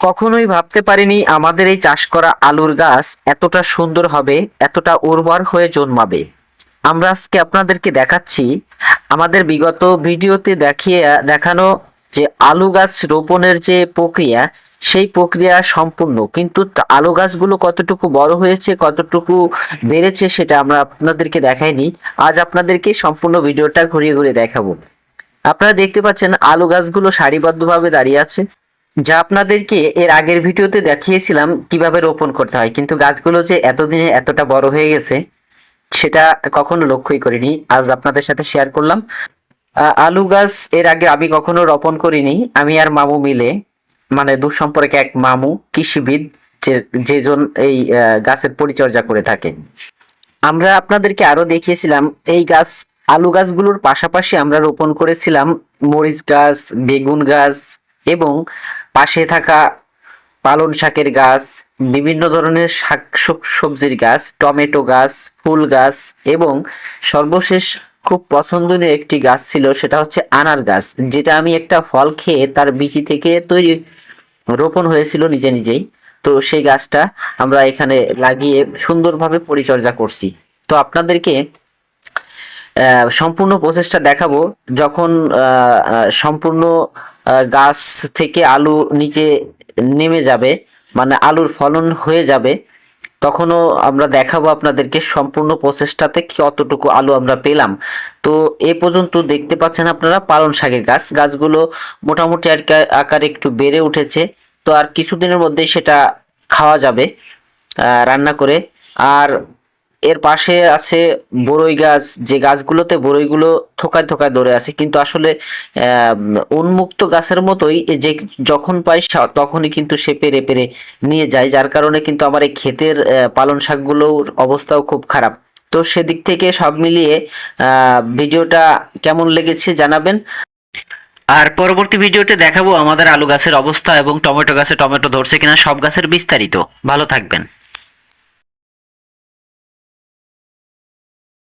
কখনোই ভাবতে পারিনি আমাদের এই চাষ করা আলুর গাছ এতটা সুন্দর হবে, এতটা উর্বর হয়ে জন্মাবে। আমরা আজকে আপনাদেরকে দেখাচ্ছি, আমাদের বিগত ভিডিওতে দেখিয়ে, দেখানো যে আলু গাছ রোপণের যে প্রক্রিয়া, সেই প্রক্রিয়া সম্পূর্ণ। কিন্তু আলু গাছগুলো কতটুকু বড় হয়েছে, কতটুকু বেড়েছে সেটা আমরা আপনাদেরকে দেখাইনি। আজ আপনাদেরকে সম্পূর্ণ ভিডিওটা ঘুরিয়ে ঘুরিয়ে দেখাবো। আপনারা দেখতে পাচ্ছেন আলু গাছগুলো সারিবদ্ধভাবে দাঁড়িয়ে আছে। যা আপনাদেরকে এর আগের ভিডিওতে দেখিয়েছিলাম কীভাবে রোপণ করতে হয়, কিন্তু গাছগুলো যে এতদিনে এতটা বড় হয়ে গেছে, সেটা কখনো লক্ষ্যই করিনি। আজ আপনাদের সাথে শেয়ার করলাম। আলু গাছ এর আগে আমি কখনো রোপণ করিনি। আমি আর মামু মিলে মানে দূর সম্পর্কে এক মামু কৃষিবিদ, যে যেজন এই গাছের পরিচর্যা করে থাকে। আমরা আপনাদেরকে আরও দেখিয়েছিলাম, এই গাছ, আলু গাছগুলোর পাশাপাশি আমরা রোপণ করেছিলাম মরিচ গাছ, বেগুন গাছ এবং পাশে থাকা পালন শাকের গাছ, বিভিন্ন ধরনের শাক সব- সবজির গাছ, টমেটো গাছ, ফুল গাছ এবং সর্বশেষ খুব পছন্দনীয় একটি গাছ ছিল সেটা হচ্ছে আনার গাছ। যেটা আমি একটা ফল খেয়ে তার বিচি থেকে তৈরি রোপণ হয়েছিল নিজে নিজেই। তো সেই গাছটা আমরা এখানে লাগিয়ে সুন্দরভাবে পরিচর্যা করছি। তো আপনাদেরকে সম্পূর্ণ প্রসেসটা দেখাবো। যখন সম্পূর্ণ গাছ থেকে আলু নিচে নেমে যাবে মানে আলুর ফলন হয়ে যাবে, তখনও আমরা দেখাবো আপনাদেরকে সম্পূর্ণ প্রসেসটাতে কতটুকু আলু আমরা পেলাম। তো এ পর্যন্ত দেখতে পাচ্ছেন আপনারা পালন শাকের গাছ। গাছগুলো মোটামুটি আর আকারে একটু বেড়ে উঠেছে। তো আর কিছুদিনের মধ্যেই সেটা খাওয়া যাবে রান্না করে। আর এর পাশে আছে বড়ই গাছ। যে গাছগুলোতে বড়ইগুলো থোকায় থোকায় ধরে আছে, কিন্তু আসলে উন্মুক্ত গাছের মতোই যে যখন পাই তখনই কিন্তু সে পেরে পেরে নিয়ে যায়, যার কারণে কিন্তু আমার এই ক্ষেতের পালন শাকগুলোর অবস্থাও খুব খারাপ। তো সেদিক থেকে সব মিলিয়ে ভিডিওটা কেমন লেগেছে জানাবেন। আর পরবর্তী ভিডিওতে দেখাবো আমাদের আলু গাছের অবস্থা এবং টমেটো গাছে টমেটো ধরছে কিনা, সব গাছের বিস্তারিত। ভালো থাকবেন।